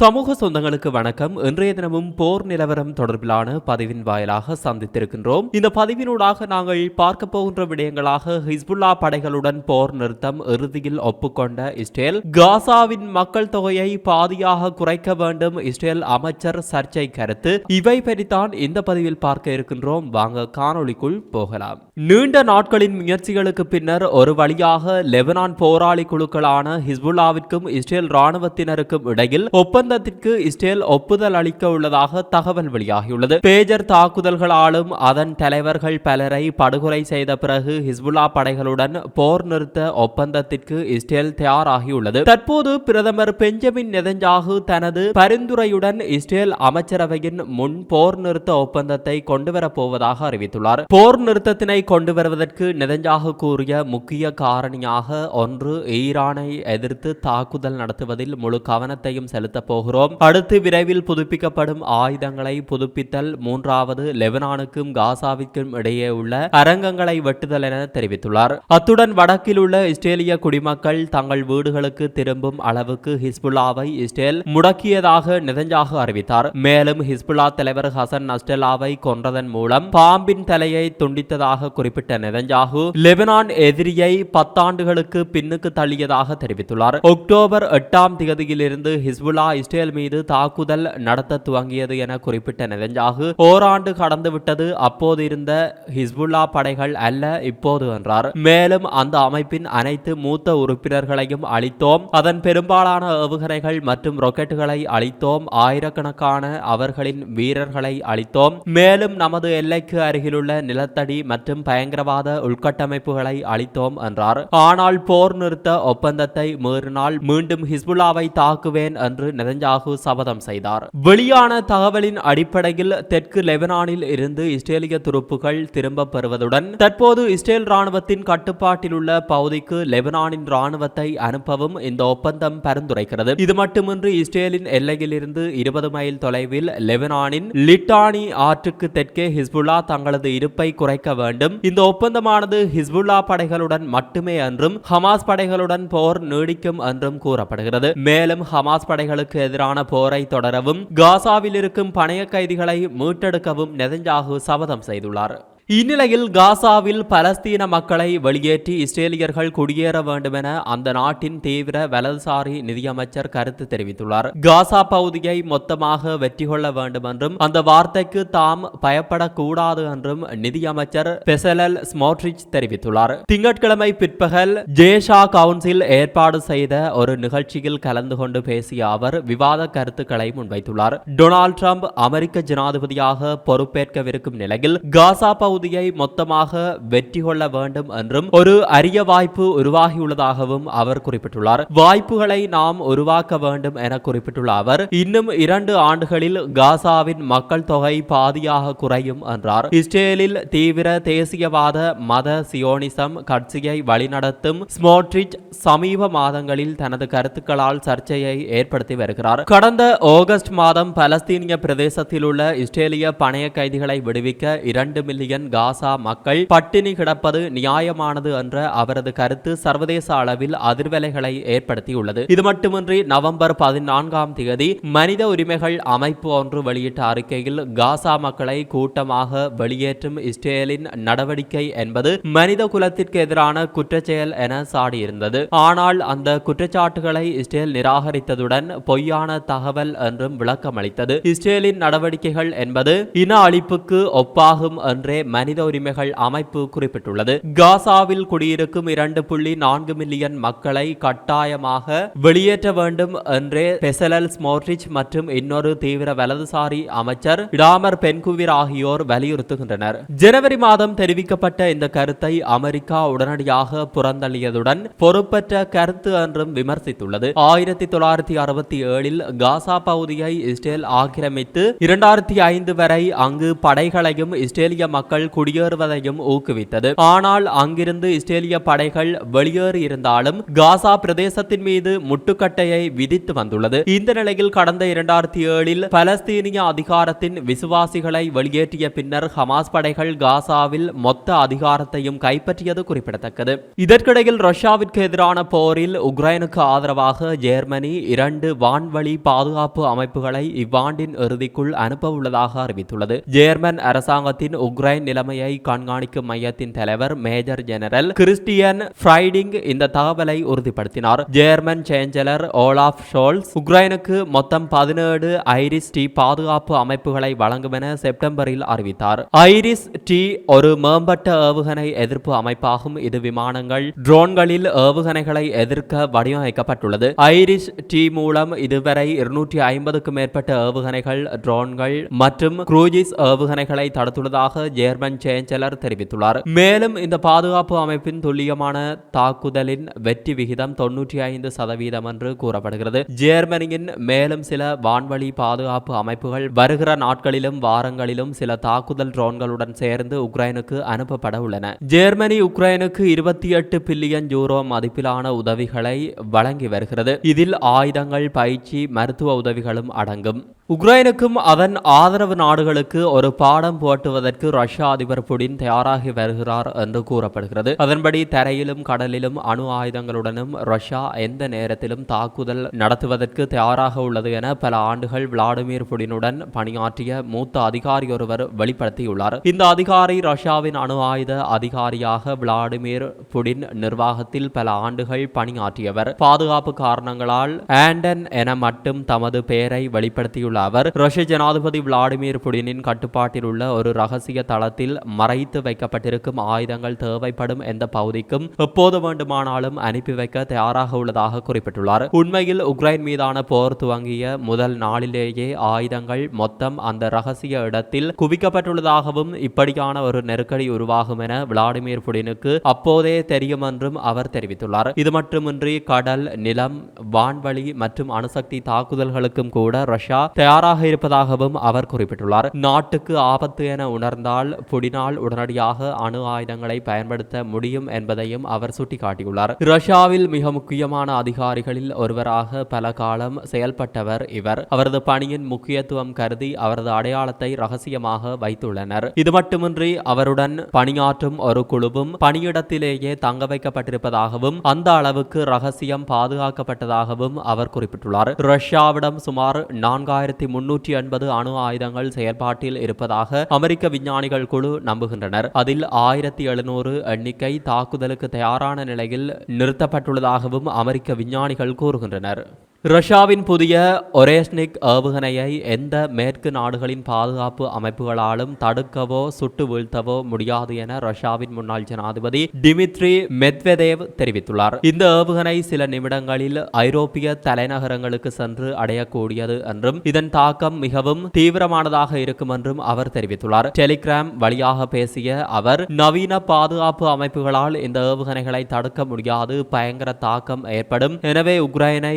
சமூக சொந்தங்களுக்கு வணக்கம். இன்றைய தினமும் போர் நிலவரம் தொடர்பிலான பதிவின் வாயிலாக சந்தித்திருக்கின்றோம். இந்த பதிவினூடாக நாங்கள் பார்க்க போகின்ற விடயங்களாக ஹிஸ்புல்லா படைகளுடன் போர் நிறுத்தம் இறுதியில் ஒப்புக்கொண்ட இஸ்ரேல். காசாவின் மக்கள் தொகையை பாதியாக குறைக்க வேண்டும் இஸ்ரேல் அமைச்சர் சர்ச்சை கருத்து. இவை பற்றித்தான் இந்த பதிவில் பார்க்க இருக்கின்றோம். வாங்க காணொளிக்குள் போகலாம். நீண்ட நாட்களின் முயற்சிகளுக்கு பின்னர் ஒரு வழியாக லெபனான் போராளி குழுக்களான ஹிஸ்புல்லாவிற்கும் இஸ்ரேல் ராணுவத்தினருக்கும் இடையில் ஒப்பந்தத்திற்கு இஸ்ரேல் ஒப்புதல் அளிக்க உள்ளதாக தகவல் வெளியாகியுள்ளது. பேஜர் தாக்குதல்களாலும் அதன் தலைவர்கள் பலரை படுகொலை செய்த பிறகு ஹிஸ்புல்லா படைகளுடன் போர் நிறுத்த ஒப்பந்தத்திற்கு இஸ்ரேல் தயாராகியுள்ளது. தற்போது பிரதமர் பெஞ்சமின் நெதஞ்சாகு தனது பரிந்துரையுடன் இஸ்ரேல் அமைச்சரவையின் முன் போர் நிறுத்த ஒப்பந்தத்தை கொண்டுவரப் போவதாக அறிவித்துள்ளார். போர் நிறுத்தத்தினை கொண்டு வருவதற்கு நெதஞ்சாகு கூறிய முக்கிய காரணியாக ஒன்று ஈரானை எதிர்த்து தாக்குதல் நடத்துவதில் முழு கவனத்தையும் செலுத்தப் போகிறோம். அடுத்து விரைவில் புதுப்பிக்கப்படும் ஆயுதங்களை புதுப்பித்தல் மூன்றாவது லெபனானுக்கும் காசாவிற்கும் இடையே உள்ள அரங்கங்களை வெட்டுதல் என தெரிவித்துள்ளார். அத்துடன் வடக்கில் உள்ள இஸ்ரேலிய குடிமக்கள் தங்கள் வீடுகளுக்கு திரும்பும் அளவுக்கு ஹிஸ்புல்லாவை இஸ்ரேல் முடக்கியதாக நெதஞ்சாகு அறிவித்தார். மேலும் ஹிஸ்புல்லா தலைவர் ஹசன் நஸ்டலாவை கொன்றதன் மூலம் பாம்பின் தலையை துண்டித்ததாக குறிப்பிட்ட நெதஞ்சாகு லெபனான் எதிரியை பத்தாண்டுகளுக்கு பின்னுக்கு தள்ளியதாக தெரிவித்துள்ளார். அக்டோபர் எட்டாம் தேதியிலிருந்து ஹிஸ்புல்லா இஸ்ரேல் மீது தாக்குதல் நடத்த துவங்கியது என குறிப்பிட்ட நெதஞ்சாகு ஓராண்டு கடந்துவிட்டது அப்போது இருந்த ஹிஸ்புல்லா படைகள் அல்ல இப்போது என்றார். மேலும் அந்த அமைப்பின் அனைத்து மூத்த உறுப்பினர்களையும் அளித்தோம் அதன் பெரும்பாலான ஏவுகணைகள் மற்றும் ராக்கெட்டுகளை அளித்தோம் ஆயிரக்கணக்கான அவர்களின் வீரர்களை அளித்தோம் மேலும் நமது எல்லைக்கு அருகிலுள்ள நிலத்தடி மற்றும் பயங்கரவாத உள்கட்டமைப்புகளை அளித்தோம் என்றார். ஆனால் போர் நிறுத்த ஒப்பந்தத்தை மீறினால் மீண்டும் ஹிஸ்புல்லாவை தாக்குவேன் என்று நெதஞ்சாகு சபதம் செய்தார். வெளியான தகவலின் அடிப்படையில் தெற்கு லெபனானில் இருந்து இஸ்ரேலிய துருப்புகள் திரும்ப பெறுவதுடன் தற்போது இஸ்ரேல் ராணுவத்தின் கட்டுப்பாட்டில் உள்ள பகுதிக்கு லெபனானின் ராணுவத்தை அனுப்பவும் இந்த ஒப்பந்தம் பரிந்துரைக்கிறது. இது மட்டுமின்றி இஸ்ரேலின் எல்லையிலிருந்து இருபது மைல் தொலைவில் லெபனானின் லிட்டானி ஆற்றுக்கு தெற்கே ஹிஸ்புல்லா தங்களது இருப்பை குறைக்க வேண்டும். இந்த ஒப்பந்தமானது ஹிஸ்புல்லா படைகளுடன் மட்டுமே என்றும் ஹமாஸ் படைகளுடன் போர் நீடிக்கும் என்றும் கூறப்படுகிறது. மேலும் ஹமாஸ் படைகளுக்கு எதிரான போரை தொடரவும் காசாவில் இருக்கும் பணைய கைதிகளை மீட்டெடுக்கவும் நெதஞ்சாகு சபதம் செய்துள்ளார். இந்நிலையில் காசாவில் பலஸ்தீன மக்களை வெளியேற்றி இஸ்ரேலியர்கள் குடியேற வேண்டும் என அந்த நாட்டின் தீவிர வலதுசாரி நிதியமைச்சர் கருத்து தெரிவித்துள்ளார். காசா பகுதியை மொத்தமாக வெற்றி கொள்ள வேண்டும் என்றும் அந்த வார்த்தைக்கு தாம் பயப்படக்கூடாது என்றும் நிதியமைச்சர் பெசலல் ஸ்மோட்ரிச் தெரிவித்துள்ளார். திங்கட்கிழமை பிற்பகல் ஜேஷா கவுன்சில் ஏற்பாடு செய்த ஒரு நிகழ்ச்சியில் கலந்து கொண்டு பேசிய அவர் விவாத கருத்துக்களை முன்வைத்துள்ளார். டொனால்ட் ட்ரம்ப் அமெரிக்க ஜனாதிபதியாக பொறுப்பேற்கவிருக்கும் நிலையில் காசா பகுதியை மொத்தமாக வெற்றி கொள்ள வேண்டும் என்றும் ஒரு அரிய வாய்ப்பு உருவாகியுள்ளதாகவும் அவர் குறிப்பிட்டுள்ளார். வாய்ப்புகளை நாம் உருவாக்க வேண்டும் என குறிப்பிட்டுள்ள அவர் இன்னும் இரண்டு ஆண்டுகளில் காசாவின் மக்கள் தொகை பாதியாக குறையும் என்றார். இஸ்ரேலில் தீவிர தேசியவாத மத சியோனிசம் கட்சியை வழிநடத்தும் ஸ்மோட்ரிச் சமீப மாதங்களில் தனது கருத்துக்களால் சர்ச்சையை ஏற்படுத்தி வருகிறார். கடந்த ஆகஸ்ட் மாதம் பலஸ்தீனிய பிரதேசத்தில் உள்ள இஸ்ரேலிய பணைய கைதிகளை விடுவிக்க இரண்டு மில்லியன் காசா மக்கள் பட்டினி கிடப்பது நியாயமானது என்ற அவரது கருத்து சர்வதேச அளவில் அதிர்வலைகளை ஏற்படுத்தியுள்ளது. இது மட்டுமின்றி நவம்பர் பதினான்காம் தேதி மனித உரிமைகள் அமைப்பு ஒன்று வெளியிட்ட அறிக்கையில் காசா மக்களை கூட்டமாக வெளியேற்றும் இஸ்ரேலின் நடவடிக்கை என்பது மனித குலத்திற்கு எதிரான குற்றச்செயல் என சாடியிருந்தது. ஆனால் அந்த குற்றச்சாட்டுகளை இஸ்ரேல் நிராகரித்ததுடன் பொய்யான தகவல் என்றும் விளக்கமளித்தது. இஸ்ரேலின் நடவடிக்கைகள் என்பது இன அழிப்புக்கு ஒப்பாகும் என்றே மனித உரிமைகள் அமைப்பு குறிப்பிட்டுள்ளது. காசாவில் குடியிருக்கும் இரண்டு புள்ளி நான்கு மில்லியன் மக்களை கட்டாயமாக வெளியேற்ற வேண்டும் என்றே பெசலல் ஸ்மோட்ரிச் மற்றும் இன்னொரு தீவிர வலதுசாரி அமைச்சர் டாமர் பென்குவிர் ஆகியோர் வலியுறுத்துகின்றனர். ஜனவரி மாதம் தெரிவிக்கப்பட்ட இந்த கருத்தை அமெரிக்கா உடனடியாக புறந்தள்ளியதுடன் பொறுப்பற்ற கருத்து என்றும் விமர்சித்துள்ளது. ஆயிரத்தி தொள்ளாயிரத்தி அறுபத்தி ஏழில் காசா பகுதியை இஸ்ரேல் ஆக்கிரமித்து இரண்டாயிரத்தி ஐந்து வரை அங்கு படைகளையும் இஸ்ரேலிய மக்கள் படைகள் குடியேறுவதையும் ஊக்குவித்தது. ஆனால் அங்கிருந்து இஸ்ரேலிய படைகள் வெளியேறி இருந்தாலும் காசா பிரதேசத்தின் மீது முட்டுக்கட்டையை விதித்து வந்துள்ளது. இந்த நிலையில் கடந்த இரண்டாயிரத்தி ஏழில் பலஸ்தீனிய அதிகாரத்தின் விசுவாசிகளை வெளியேற்றிய பின்னர் ஹமாஸ் படைகள் காசாவில் மொத்த அதிகாரத்தையும் கைப்பற்றியது குறிப்பிடத்தக்கது. இதற்கிடையில் ரஷ்யாவிற்கு எதிரான போரில் உக்ரைனுக்கு ஆதரவாக ஜெர்மனி இரண்டு வான்வழி பாதுகாப்பு அமைப்புகளை இவ்வாண்டின் இறுதிக்குள் அனுப்ப உள்ளதாக அறிவித்துள்ளது. ஜேர்மன் அரசாங்கத்தின் உக்ரைன் நிலைமையை கண்காணிக்கும் மையத்தின் தலைவர் மேஜர் ஜெனரல் கிறிஸ்டியன் ஃப்ரைடிங் இந்த தகவலை உறுதிப்படுத்தினார். ஜேர்மன் சேஞ்சலர் ஓலாஃப் ஷோல்ஸ் உக்ரைனுக்கு மொத்தம் பதினேழு ஐரிஸ் டி பாதுகாப்பு அமைப்புகளை வழங்கும் என செப்டம்பரில் அறிவித்தார். ஐரிஸ் டி ஒரு மேம்பட்ட ஏவுகணை எதிர்ப்பு அமைப்பாகும். இது விமானங்கள் ட்ரோன்களில் ஏவுகணைகளை எதிர்க்க வடிவமைக்கப்பட்டுள்ளது. ஐரிஸ் டி மூலம் இதுவரை இருநூற்றி ஐம்பதுக்கும் மேற்பட்ட ஏவுகணைகள் ட்ரோன்கள் மற்றும் குரூஜிஸ் ஏவுகணைகளை தடுத்துள்ளதாக ஜேர்மன் சேஞ்சலர் தெரிவித்துள்ளார். மேலும் இந்த பாதுகாப்பு அமைப்பின் துல்லியமான தாக்குதலின் வெற்றி விகிதம் தொன்னூற்றி ஐந்து சதவீதம் என்று கூறப்படுகிறது. ஜேர்மனியின் மேலும் சில வான்வழி பாதுகாப்பு அமைப்புகள் வருகிற நாட்களிலும் வாரங்களிலும் சில தாக்குதல் ட்ரோன்களுடன் சேர்ந்து உக்ரைனுக்கு அனுப்பப்பட உள்ளன. ஜெர்மனி உக்ரைனுக்கு இருபத்தி எட்டு பில்லியன் யூரோ மதிப்பிலான உதவிகளை வழங்கி வருகிறது. இதில் ஆயுதங்கள் பயிற்சி மருத்துவ உதவிகளும் அடங்கும். உக்ரைனுக்கும் அதன் ஆதரவு நாடுகளுக்கு ஒரு பாடம் போட்டுவதற்கு ரஷ்யா அதிபர் புடின் தயாராகி வருகிறார் என்று கூறப்படுகிறது. அதன்படி தரையிலும் கடலிலும் அணு ஆயுதங்களுடனும் ரஷ்யா எந்த நேரத்திலும் தாக்குதல் நடத்துவதற்கு தயாராக உள்ளது என பல ஆண்டுகள் விளாடிமிர் புடினுடன் பணியாற்றிய மூத்த அதிகாரி ஒருவர் வெளிப்படுத்தியுள்ளார். இந்த அதிகாரி ரஷ்யாவின் அணு ஆயுத அதிகாரியாக விளாடிமிர் புடின் நிர்வாகத்தில் பல ஆண்டுகள் பணியாற்றியவர். பாதுகாப்பு காரணங்களால் ஆண்டன் என மட்டும் தமது பெயரை வெளிப்படுத்தியுள்ள அவர் ரஷ்ய ஜனாதிபதி விளாடிமிர் புடினின் கட்டுப்பாட்டில் உள்ள ஒரு ரகசிய தளத்தில் இடத்தில் மறைத்து வைக்கப்பட்டிருக்கும் ஆயுதங்கள் தேவைப்படும் எந்த பகுதிக்கும் எப்போது வேண்டுமானாலும் அனுப்பி வைக்க தயாராக உள்ளதாக குறிப்பிட்டுள்ளார். உண்மையில் உக்ரைன் மீதான போர் துவங்கிய முதல் நாளிலேயே ஆயுதங்கள் மொத்தம் அந்த ரகசிய இடத்தில் குவிக்கப்பட்டுள்ளதாகவும் இப்படியான ஒரு நெருக்கடி உருவாகும் என விளாடிமிர் புடினுக்கு அப்போதே தெரியும் என்றும் அவர் தெரிவித்துள்ளார். இது மட்டுமின்றி கடல் நிலம் வான்வழி மற்றும் அணுசக்தி தாக்குதல்களுக்கும் கூட ரஷ்யா தயாராக இருப்பதாகவும் அவர் குறிப்பிட்டுள்ளார். நாட்டுக்கு ஆபத்து என உணர்ந்தால் புடினால் உடனடியாக அணு ஆயுதங்களை பயன்படுத்த முடியும் என்பதையும் அவர் சுட்டிக்காட்டியுள்ளார். ரஷ்யாவில் மிக முக்கியமான அதிகாரிகளில் ஒருவராக பல காலம் செயல்பட்டவர் இவர். அவரது பணியின் முக்கியத்துவம் கருதி அவரது அடையாளத்தை ரகசியமாக வைத்துள்ளனர். இது மட்டுமின்றி அவருடன் பணியாற்றும் ஒரு குழுவும் பணியிடத்திலேயே தங்க வைக்கப்பட்டிருப்பதாகவும் அந்த அளவுக்கு ரகசியம் பாதுகாக்கப்பட்டதாகவும் அவர் குறிப்பிட்டுள்ளார். ரஷ்யாவிடம் சுமார் நான்காயிரத்தி முன்னூற்றி எண்பது அணு ஆயுதங்கள் செயல்பாட்டில் இருப்பதாக அமெரிக்க விஞ்ஞானிகள் குழு நம்புகின்றனர். அதில் ஆயிரத்தி எழுநூறு எண்ணிக்கை தாக்குதலுக்கு தயாரான நிலையில் நிறுத்தப்பட்டுள்ளதாகவும் அமெரிக்க விஞ்ஞானிகள் கூறுகின்றனர். ரஷ்யாவின் புதிய ஒரேஸ்னிக் ஏவுகணையை எந்த மேற்கு நாடுகளின் பாதுகாப்பு அமைப்புகளாலும் தடுக்கவோ சுட்டு வீழ்த்தவோ முடியாது என ரஷ்யாவின் முன்னாள் ஜனாதிபதி டிமித்ரி மெத்வெதேவ் தெரிவித்துள்ளார். இந்த ஏவுகணை சில நிமிடங்களில் ஐரோப்பிய தலைநகரங்களுக்கு சென்று அடையக்கூடியது என்றும் இதன் தாக்கம் மிகவும் தீவிரமானதாக இருக்கும் என்றும் அவர் தெரிவித்துள்ளார். டெலிகிராம் வழியாக பேசிய அவர் நவீன பாதுகாப்பு அமைப்புகளால் இந்த ஏவுகணைகளை தடுக்க முடியாது பயங்கர தாக்கம் ஏற்படும். எனவே உக்ரைனை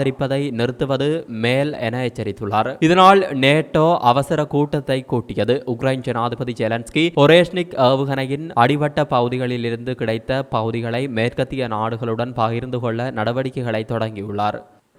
ஆதரிப்பதை நிறுத்துவது மேல் என எச்சரித்துள்ளார். இதனால் நேட்டோ அவசர கூட்டத்தை கூட்டியது. உக்ரைன் ஜனாதிபதி ஜெலன்ஸ்கி ஒரேஷ்னிக் ஏவுகணையின் அடிவட்ட பகுதிகளில் இருந்து கிடைத்த பகுதிகளை மேற்கத்திய நாடுகளுடன் பகிர்ந்து கொள்ள நடவடிக்கைகளை தொடங்கியுள்ளார்.